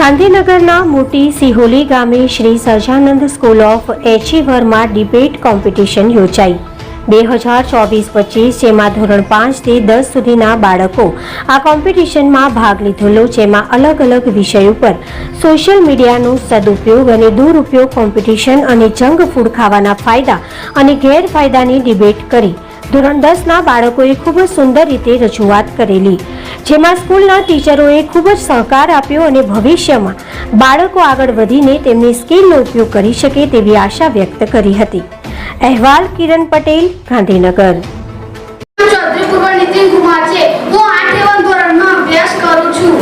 ગાંધીનગરના મોટી સિહોલી ગામે શ્રી સહજાનંદ સ્કૂલ ઓફ એચિવરમાં ડિબેટ કોમ્પિટિશન યોજાઈ. બે હજાર ચોવીસ પચીસ જેમાં ધોરણ પાંચથી દસ સુધીના બાળકો આ કોમ્પિટિશનમાં ભાગ લીધેલો, જેમાં અલગ અલગ વિષય ઉપર સોશિયલ મીડિયાનો સદુપયોગ અને દુરુપયોગ કોમ્પિટિશન અને જંક ફૂડ ખાવાના ફાયદા અને ગેરફાયદાની ડિબેટ કરી. ધોરણ દસના બાળકોએ ખૂબ જ સુંદર રીતે રજૂઆત કરેલી. જેમાં સ્કૂલના ટીચરોએ ખૂબ જ સહકાર આપ્યો અને ભવિષ્યમાં બાળકો આગળ વધીને તેમની સ્કિલનો ઉપયોગ કરી શકે તેવી આશા વ્યક્ત કરી હતી. અહેવાલ કિરણ પટેલ, ગાંધીનગર ચૌધરી પૂર્વ નીતિન કુમાર છે હું આઠ એવન ધોરણમાં અભ્યાસ કરું છું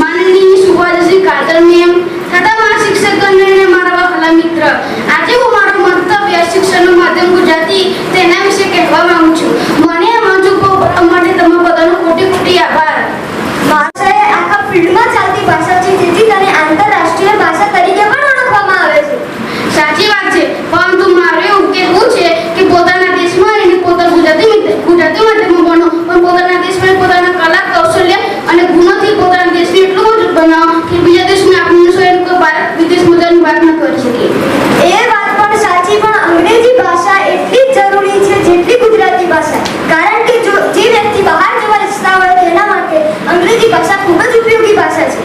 માનનીય સુભાષજી કાજલ મેમ તથા મારા શિક્ષકગણ અને મારા વહાલા મિત્ર આજે હું મારું મંતવ્ય શિક્ષણનું માધ્યમ ગુજરાતી તેના વિશે કહેવા માંગુ છું મને આ મંચ ઉપર બોલવા માટે તમે બધાનો કોટી કોટી આભાર ભાષા એ આખા ફિલ્ડમાં ચાલતી ભાષા છે જેથી તેને આંતરરાષ્ટ્રીય ભાષા તરીકે પણ ઓળખવામાં આવે છે સાચી વાત છે પરંતુ મારે એવું કહેવું છે કે પોતાના દેશમાં રહીને પોતાના ગુજરાતી મીડ- ગુજરાતી માધ્યમમાં ભણો પણ પોતાના દેશમાં પોતાના કલા કૌશલ્ય અને ગુણોથી પોતાના દેશને એટલું મજબૂત બનાવો કે બીજા દેશને આપણને સ્વયં કોઈ ભારત વિદેશમાં જઈને વાત ન કરી શકીએ એ વાત પણ સાચી પણ અંગ્રેજી ભાષા એટલી જ જરૂરી છે જેટલી ગુજરાતી ભાષા કારણ કે જો જે વ્યક્તિ બહાર જવા ઈચ્છતા હોય તેના માટે અંગ્રેજી ભાષા ખૂબ જ ઉપયોગી ભાષા છે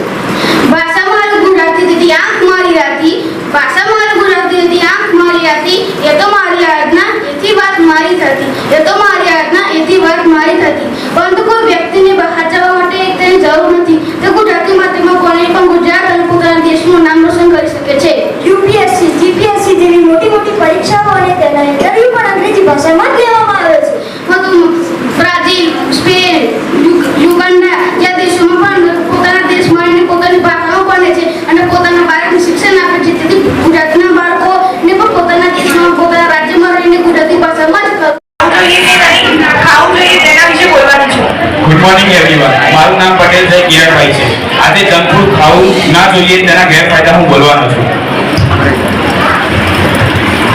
ભાષા મારી ગુજરાતી દીદી આંખ મારી રાતી ભાષા મારી ગુજરાતી દીદી આંખ મારી રાતી એ તો મારી આજ્ઞા એથી વાત મારી થતી એ તો મારી આજ્ઞા એથી વાત મારી થતી પરંતુ કોઈ વ્યક્તિને બહાર જવા માટે તેની જરૂર નથી તે ગુજરાતી માધ્યમમાં ભણે પણ ગુજરાત અને પોતાના દેશનું નામ રોશન કરી શકે છે યુપીએસસી જીપીએસસી જેવી મોટી મોટી પરીક્ષાઓ અને તેના ઇન્ટરવ્યુ પણ અંગ્રેજી ભાષામાં જ લેવામાં આવે છે વધુ બ્રાઝિલ સ્પેન યુગ- યુગાન્ડા જ્યાં દેશોમાં પણ પોતાના દેશમાં રહીને પોતાની ભાષામાં ભણે છે અને પોતાના બાળકને શિક્ષણ આપે છે તેથી ગુજરાતના બાળકોને પણ પોતાના દેશમાં પોતાના રાજ્યમાં રહીને ગુજરાતી ભાષામાં જ કર- ખાવું જોઈએ તેના વિશે બોલવાની છું ગુડ મોર્નિંગ એવરીવન મારું નામ પટેલ જય કિરણભાઈ આજે જંક ફૂડ ખાવું ના જોઈએ તેના ગેરફાયદા હું બોલવાનો છું.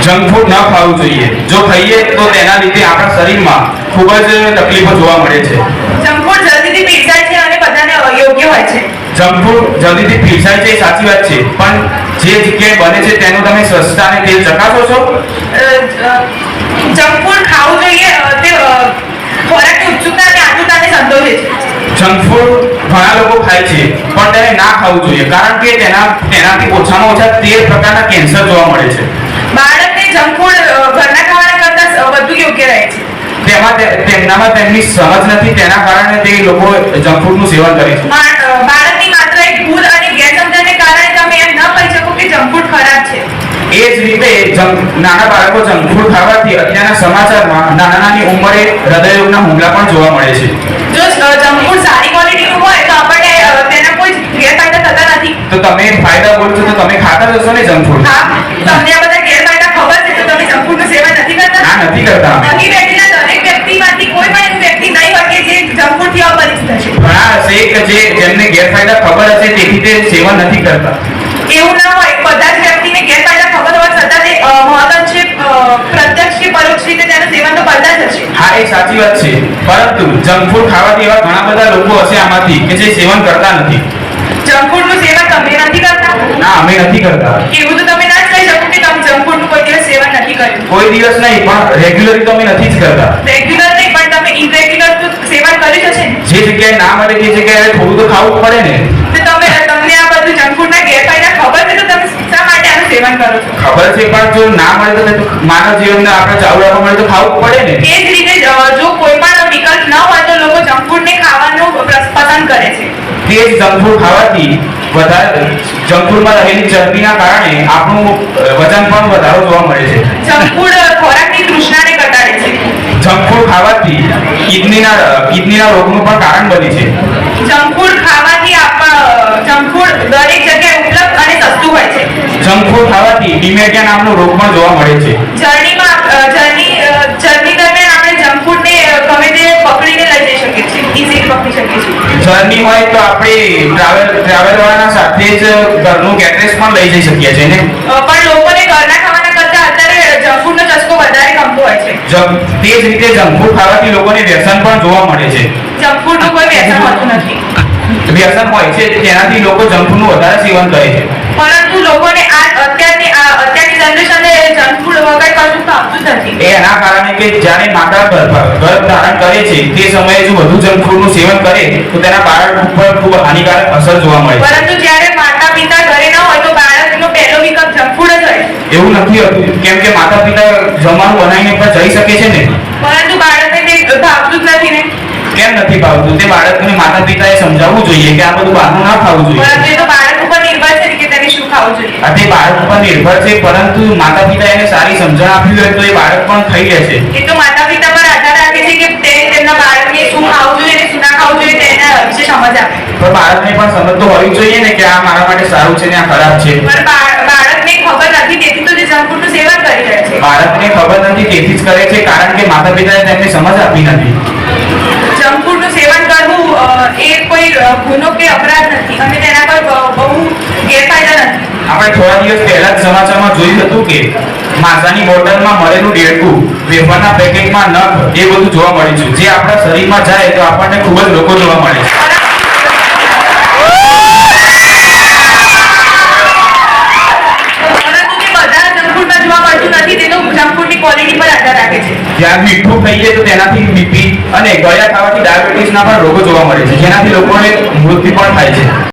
જંક ફૂડ ન ખાવું જોઈએ. જો ખાઈએ તો તેના લીધે આપણા શરીરમાં ખૂબ જ તકલીફો જોવા મળે છે. જંક ફૂડ જલ્દીથી પીરસાય છે અને બધાને અયોગ્ય હોય છે. જંક ફૂડ જલ્દીથી પીરસાય છે એ સાચી વાત છે. પણ જે જગ્યાએ બને છે તેનું તમે સ્વચ્છતા અને તેલ ચકાસો છો? જંક ફૂડ ખાવું જોઈએ તે ખોરાકની ઉત્સુકતા અને આતુરતાને સંતોષે છે. જંક ફૂડ ઘણા લોકો ખાય છે પણ તેને ના ખાવું જોઈએ કારણ કે તેના તેનાથી ઓછામાં ઓછા તેર પ્રકારના કેન્સર જોવા મળે છે. બાળકને જંક ફૂડ ઘરના ખાવાના કરતાં વધુ યોગ્ય રહે છે. તેમાં તેમનામાં તેમની સમજ નથી તેના કારણે તે લોકો જંક ફૂડનું સેવન કરે છે. બાળકની માત્ર એક ભૂલ અને ગેરસમજણને કારણે તમે એમ ન કહી શકો કે જંક ફૂડ ખરાબ છે. એ જ રીતે નાના બાળકો જંક ફૂડ ખાવાથી અત્યારના સમાચારમાં નાના નાની ઉંમરે હૃદયરોગના હુમલા પણ જોવા મળે છે જો અ, જંક ફૂડ સારી ક્વોલિટીનું હોય તો આપણને અ, તેના કોઈ ગેરફાયદા થતા નથી તો તમે ફાયદા બોલ છો તો તમે ખાતા જ હશો ને જંક ફૂડ હા તમને આ બધા ગેરફાયદા ખબર છે તો તમે જંક ફૂડનું સેવન નથી કરતા? ના નથી કરતા અહીં બેઠેલા દરેક વ્યક્તિમાંથી કોઈ પણ એવું વ્યક્તિ નહીં હોય કે જે જંક ફૂડથી અપરિચિત હશે. હા હશે કે જે જેમને ગેરફાયદા ખબર હશે તેથી તે સેવન નથી કરતા. એવું ના હોય બધા જ વ્યક્તિને ગેરફાયદા ખબર હોય છતાં તે મહત્વ છે પ્રત્યક્ષ કે પરોક્ષ રીતે તેનું સેવન તો કરતા જ હશે. હા એ સાચી વાત છે. પરંતુ જંક ફૂડ ખાવાથી એવા ઘણા બધા લોકો હશે આમાંથી કે જે સેવન કરતા નથી. જંક સેવન તમે નથી કરતા? ના અમે નથી કરતા. એવું તો તમે ના કહી શકો કે તમે જંક ફૂડનું કોઈ દિવસ સેવન નથી કર્યું. કોઈ દિવસ નહીં પણ રેગ્યુલરલી તો અમે નથી જ કરતા. રેગ્યુલર નહીં પણ તમે ઇરેગ્યુલર તો સેવન કરી જ છે જે જગ્યાએ ના મળે તે જગ્યાએ થોડું તો ખાવું પડે ને. તો તમે તમને આ બધું જંક ફૂડના ગેરફાયદા ખબર છે તો તમે શા માટે આનું સેવન કરો છો? ખબર છે પણ જો ના મળે તો માનવ જીવનને આપણે ચાલુ રાખવા માટે તો ખાવું પડે ને. એ જ રીતે જો કોઈ પણ વિકલ્પ ન હોય તો લોકો જંક ફૂડને ખાવાનું પ્ર- પસંદ કરે છે. તે જંક ફૂડ ખાવાથી વધારે રહેલી ચરબીના કારણે આપણું વજન પણ વધારો જોવા મળે છે. જંક ખોરાકની તૃષ્ણાને ઘટાડે છે. જંક ખાવાથી કિડનીના કિડનીના રોગનું પણ કારણ બને છે. જંક ખાવાથી આપ જંક દરેક જગ્યાએ ઉપલબ્ધ અને સસ્તું હોય છે. જંક ફૂડ ખાવાથી ડિમેટિયા નામનો રોગ પણ જોવા મળે છે. જર્નીમાં જર્ની જર્ની દરમિયાન આપણે જંક ફૂડને અ, ગમે તે પકડીને લઈ જઈ શકીએ છીએ. ઇઝીલી પકડી શકીએ છીએ. જર્ની હોય તો આપણે ટ્રાવેલ ટ્રાવેલ વાળાના સાથે જ ઘરનું એડ્રેસ પણ લઈ જઈ શકીએ છીએ ને પણ લોકોને ઘરના ખાવાના કરતા અત્યારે જંક ફૂડનો ચસ્કો વધારે ગમતો હોય છે. તે જ રીતે જંક ફૂડ ખાવાથી લોકોને વ્યસન પણ જોવા મળે છે. જંક ફૂડનું કોઈ વ્યસન હોતું નથી. વ્યસન હોય છે તેનાથી લોકો જંક ફૂડનું વધારે સેવન કરે છે. પરંતુ લોકોને આ અત્યારની આ અત્યારની જનરેશનને જંક ફૂડ વગર કશું ભાવતું જ નથી એ એના કારણે કે જ્યારે માતા ગર્ભ ગર્ભ ધારણ કરે છે તે સમયે જો વધુ જંક સેવન કરે તો તેના બાળક ઉપર ખૂબ હાનિકારક અસર જોવા મળે છે. પરંતુ જ્યારે માતા પિતા ઘરે ન હોય તો બાળકનો પહેલો વિકલ્પ જંક જ હોય. એવું નથી હોતું. કેમ કે માતા પિતા જમવાનું બનાવીને પણ જઈ શકે છે ને? પરંતુ બાળકને તે ભાવતું જ નથી ને. કેમ નથી ભાવતું? તે બાળકને માતા પિતાએ સમજાવવું જોઈએ કે આ બધું બહારનું ના ખાવું જોઈએ. પરંતુ તો બાળક ઉપર નિર્ભર છે ને કે તે બાળક ઉપર નિર્ભર છે પરંતુ માતા પિતા એને સારી સમજણ આપી હોય તો એ બાળક પણ થઈ છે. એ તો માતા પિતા પર આધાર રાખે છે કે તે તેમના બાળકને શું ખાવું જોઈએ અને શું ના ખાવું જોઈએ તેના વિશે સમજ આપે. પણ બાળકને પણ સમજ તો હોવી જોઈએ ને કે આ મારા માટે સારું છે ને આ ખરાબ છે. પણ બાળકને ખબર નથી તેથી તો તે જંક ફૂડનું સેવન કરી રહ્યા છે. બાળકને ખબર નથી તેથી જ કરે છે કારણ કે માતા પિતાએ તેમને સમજ આપી નથી. જંક ફૂડનું સેવન કરવું એ કોઈ ગુનો કે અપરાધ નથી. અને તેના પર બહુ ગેરફાયદા નથી. આપણે થોડા દિવસ પહેલા જ સમાચારમાં જોયું હતું કે માઝાની બોટલમાં મળેલું ડેડકું, વેફરના પેકેટમાં નખ, એ બધું જોવા મળ્યું છે. જે આપણા શરીરમાં જાય તો આપણને ખૂબ જ રોગો જોવા મળે છે પરંતુ તે બધા જંક ફૂડમાં જોવા મળતું નથી તે તો જંક ફૂડની ક્વોલિટી પર આધાર રાખે છે જ્યાં મીઠું ખાઈએ તો તેનાથી બીપી અને ગળ્યા ખાવાથી ડાયાબિટીસના પણ રોગો જોવા મળે છે. જેનાથી લોકોને મૃત્યુ પણ થાય છે.